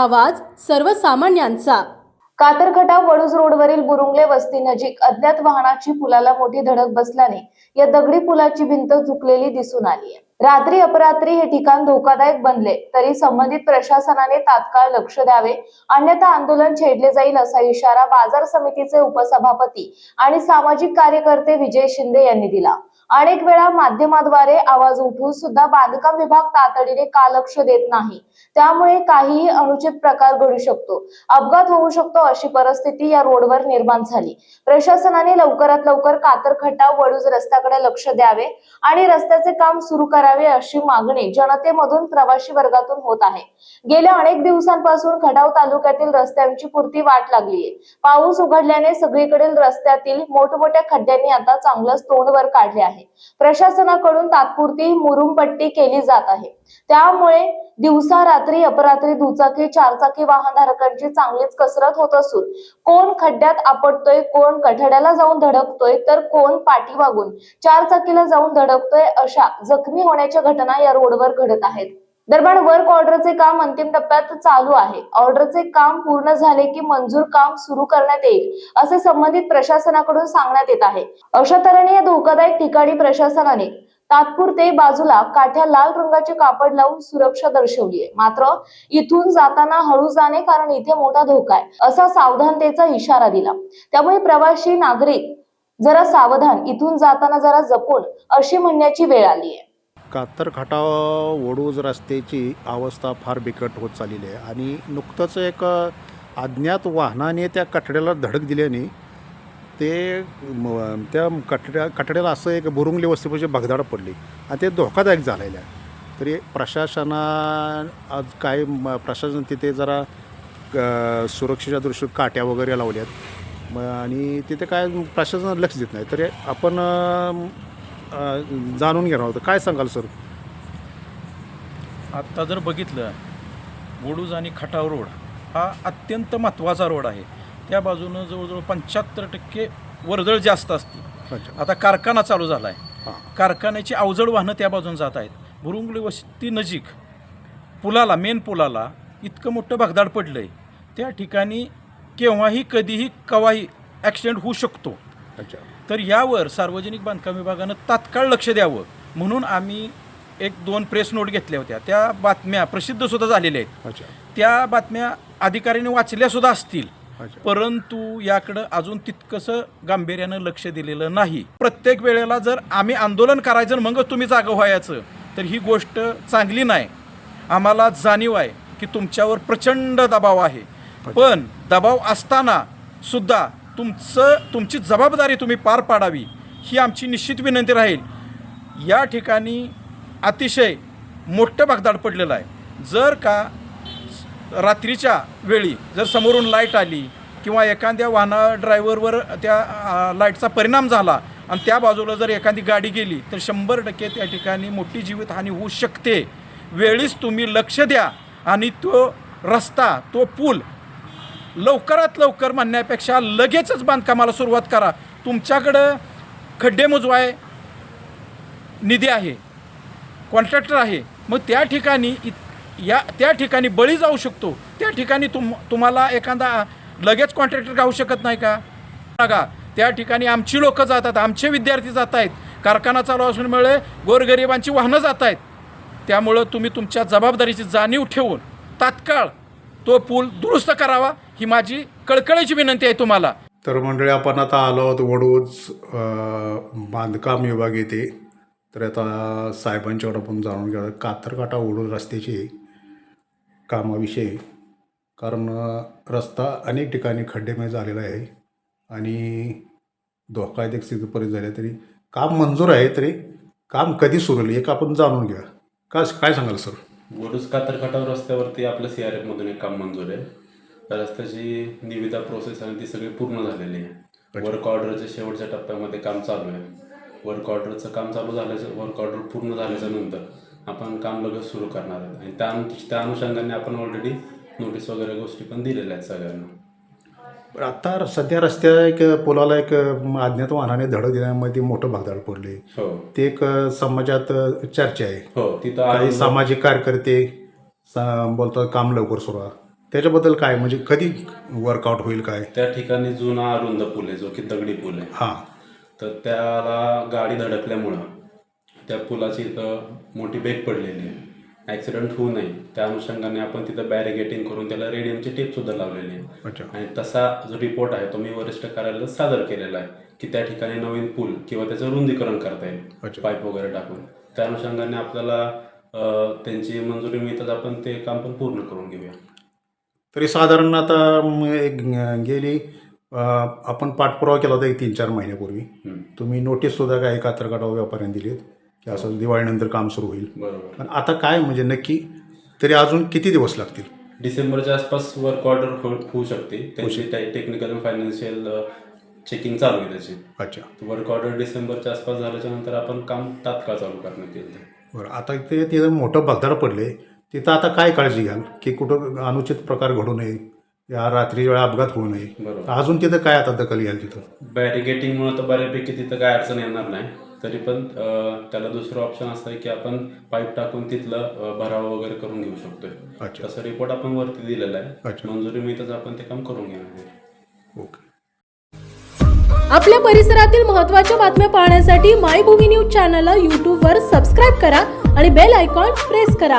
आवाज सर्वसामान्यांचा. कातरखटा वडूज रोडवरील बुरुंगले वस्ती नजीक अज्ञात वाहनाची पुलाला मोठी धडक बसल्याने या दगडी पुलाची भिंत झुकलेली दिसून आली आहे रात्री अपरात्री हे ठिकाण धोकादायक बनले तरी संबंधित प्रशासनाने तात्काळ लक्ष द्यावे अन्यथा आंदोलन छेडले जाईल असा इशारा बाजार समितीचे उपसभापती आणि सामाजिक कार्यकर्ते विजय शिंदे यांनी दिला. अनेक वेळा माध्यमाद्वारे आवाज उठून सुद्धा बांधकाम विभाग तातडीने का लक्ष देत नाही? त्यामुळे काहीही अनुचित प्रकार घडू शकतो. अपघात होऊ शकतो अशी परिस्थिती या रोडवर निर्माण झाली. प्रशासनाने लवकरात लवकर कातरखटा वडूज रस्त्याकडे लक्ष द्यावे आणि रस्त्याचे काम सुरू करावे अशी मागणी जनतेमधून प्रवासी वर्गातून होत आहे. गेल्या अनेक दिवसांपासून खडाव तालुक्यातील रस्त्यांची पुरती वाट लागलीये. पाऊस उघडल्याने सगळीकडील रस्त्यातील मोठमोठ्या खड्ड्यांनी आता चांगलंच तोंडवर काढले आहे. प्रशासनाकडून तात्पुरती मुरुमपट्टी केली जात आहे. त्यामुळे दिवसा रात्री अपरात्री दुचाकी चारचाकी वाहनधारकांची चांगलीच कसरत होत असून कोण खड्ड्यात आपटतोय कोण कठड्याला जाऊन धडकतोय तर कोण पाठीमागून चारचाकीला जाऊन धडकतोय अशा जखमी होण्याच्या घटना या रोडवर घडत आहेत. दरम्यान वर्क ऑर्डरचे काम अंतिम टप्प्यात चालू आहे. ऑर्डरचे काम पूर्ण झाले की मंजूर काम सुरू करण्यात येईल असे संबंधित प्रशासनाकडून सांगण्यात येत आहे. अशा तऱ्हेने या धोकादायक ठिकाणी प्रशासनाने तात्पुरते बाजूला काठ्या लाल रंगाचे कापड लावून सुरक्षा दर्शवली आहे. मात्र इथून जाताना हळू जाणे कारण इथे मोठा धोका आहे असा सावधानतेचा इशारा दिला. त्यामुळे प्रवासी नागरिक जरा सावधान इथून जाताना जरा जपून अशी म्हणण्याची वेळ आली आहे. कातर वडूज रस्त्याची अवस्था फार बिकट होत चाललेली आहे. आणि नुकतंच एक अज्ञात वाहनाने त्या कठड्याला धडक दिल्याने ते त्या कठड्या कठड्याला असं एक बुरुंगली वस्तीपाशी भगदाड पडली आणि ते धोकादायक झालेलं आहे तरी प्रशासना आज काय म- प्रशासन तिथे जरा सुरक्षेच्या दृष्टीने काट्या वगैरे लावल्यात. आणि तिथे काय प्रशासन लक्ष देत नाही. तरी आपण जाणून घेणार होतं काय सांगाल सर? आत्ता जर बघितलं वडूज आणि खटाव रोड हा अत्यंत महत्त्वाचा रोड आहे. त्या बाजूनं जवळजवळ पंच्याहत्तर टक्के वर्दळ जास्त असते आता कारखाना चालू झाला आहे कारखान्याची अवजड वाहनं त्या बाजून जात आहेत. बुरुंगली वस्ती नजीक पुलाला मेन पुलाला इतकं मोठं भगदाड पडलं आहे त्या ठिकाणी केव्हाही कधीही कवाही ॲक्सिडेंट होऊ शकतो. अच्छा. तर यावर सार्वजनिक बांधकाम विभागानं तात्काळ लक्ष द्यावं म्हणून आम्ही एक दोन प्रेस नोट घेतल्या होत्या. त्या बातम्या प्रसिद्धसुद्धा झालेल्या आहेत. अच्छा. त्या बातम्या अधिकाऱ्यांनी वाचल्यासुद्धा असतील. अच्छा. परंतु याकडं अजून तितकंसं गांभीर्यानं लक्ष दिलेलं नाही. प्रत्येक वेळेला जर आम्ही आंदोलन करायचं आणि मगच तुम्ही जागं व्हायचं तर ही गोष्ट चांगली नाही. आम्हाला जाणीव आहे की तुमच्यावर प्रचंड दबाव आहे. पण दबाव असताना सुद्धा तुमचं तुमची जबाबदारी तुम्ही पार पाडावी ही आमची निश्चित विनंती राहील. या ठिकाणी अतिशय मोठं भागदाड पडलेलं आहे. जर का रात्रीच्या वेळी जर समोरून लाइट आली किंवा एखाद्या वाहना ड्रायव्हरवर त्या लाईटचा परिणाम झाला आणि त्या बाजूला जर एखादी गाडी गेली तर शंभर टक्के त्या ठिकाणी मोठी जीवितहानी होऊ शकते. वेळीच तुम्ही लक्ष द्या आणि तो रस्ता तो पूल लवकरात लवकर म्हणण्यापेक्षा लगेचच बांधकामाला सुरुवात करा. तुमच्याकडं खड्डे मुजवाय निधी आहे. कॉन्ट्रॅक्टर आहे. मग त्या ठिकाणी इत- या त्या ठिकाणी बळी जाऊ शकतो. त्या ठिकाणी तुम तुम्हाला एखादा लगेच कॉन्ट्रॅक्टर गाऊ शकत नाही का? बघा त्या ठिकाणी आमची लोकं जातात आमचे विद्यार्थी जात आहेत. कारखाना चालू असल्यामुळे गोरगरिबांची वाहनं जात आहेत. त्यामुळं तुम्ही तुमच्या जबाबदारीची जाणीव ठेवून तात्काळ तो पूल दुरुस्त करावा ही माझी कळकळीची विनंती आहे तुम्हाला. तर मंडळी आपण आता आलो आहोत वडूज बांधकाम विभाग येथे. तर आता साहेबांच्याकडे आपण जाणून घ्या कातरकाटा वडूज रस्त्याची कामाविषयी. कारण रस्ता अनेक ठिकाणी खड्डेमय झालेला आहे आणि धोकादायक स्थिती झाले झाली तरी काम मंजूर आहे तरी काम कधी सुरू होईल एक आपण जाणून घ्या का काय सांगाल सर? वडूज कातरखाटाव रस्त्यावरती आपलं सी आर एफमधून एक काम मंजूर आहे. त्या रस्त्याची निविदा प्रोसेस आहे ती सगळी पूर्ण झालेली आहे. वर्क ऑर्डरच्या शेवटच्या टप्प्यामध्ये काम चालू आहे. वर्क ऑर्डरचं काम चालू झाल्याचं वर्क ऑर्डर पूर्ण झाल्याच्यानंतर आपण काम लगेच सुरू करणार आहे आणि त्या त्या अनुषंगाने आपण ऑलरेडी नोटीस वगैरे गोष्टी पण दिलेल्या आहेत सगळ्यांना. आता सध्या रस्त्या एक पुलाला एक अज्ञात वाहनाने धडक दिल्यामध्ये मोठं भगदाड पडले. हो. ते एक समाजात चर्चा आहे. हो तिथं काही आनंद- सामाजिक कार्यकर्ते सा- बोलतात काम लवकर सुरू व्हा. त्याच्याबद्दल काय म्हणजे कधी वर्कआउट होईल काय? त्या ठिकाणी जुना अरुंद पूल आहे जो की दगडी पूल आहे. हां. तर त्याला गाडी धडकल्यामुळं त्या पुलाची इथं मोठी बेग पडलेली आहे. ॲक्सिडेंट होऊ नये. त्या अनुषंगाने आपण तिथं बॅरिगेटिंग करून त्याला रेडियमची टेपसुद्धा लावलेली आहे. अच्छा. आणि तसा जो रिपोर्ट आहे तो मी वरिष्ठ कार्यालयात सादर केलेला आहे की त्या ठिकाणी नवीन पूल किंवा त्याचं रुंदीकरण करता येईल. पाईप वगैरे टाकून. त्या अनुषंगाने आपल्याला त्यांची मंजुरी मिळताच आपण ते काम पण पूर्ण करून घेऊया. तरी साधारण आता गेली आपण पाठपुरावा केला होता एक तीन चार महिन्यापूर्वी. तुम्ही नोटीससुद्धा काय कात्रकाटाव व्यापाऱ्यांनी दिलीत? की असं दिवाळीनंतर काम सुरू होईल. बरोबर. पण आता काय म्हणजे नक्की तरी अजून किती दिवस लागतील? डिसेंबरच्या आसपास वर्क ऑर्डर होऊ शकते. त्यांची टेक्निकल आणि फायनान्शियल चेकिंग चालू आहे त्याची. अच्छा. वर्क ऑर्डर डिसेंबरच्या आसपास झाल्याच्यानंतर आपण काम तात्काळ चालू करण्यात येईल. बरं आता ते तिथं मोठं भगदाड पडले तिथं आता काय काळजी घ्याल? की कुठं अनुचित प्रकार घडू नये या रात्री वेळा अपघात होऊ नये. बरोबर. अजून तिथं काय आता दखल घ्याल तिथं? बॅरिगेटिंगमुळे तर बऱ्यापैकी तिथं काय अडचण येणार नाही. तरी पण त्याला दुसरं ऑप्शन असं आहे की आपण पाईप टाकून तिथलं भरावा वगैरे करून घेऊ शकतोय. अच्छा. तसं रिपोर्ट आपण वरती दिलेला आहे. मंजुरी मिळताच आपण ते काम करून घेणार आहे ओके. आपल्या परिसरातील महत्त्वाच्या बातम्या पाहण्यासाठी मायभूमी न्यूज चॅनलला यूट्यूबवर सबस्क्राईब करा आणि बेल आयकॉन प्रेस करा.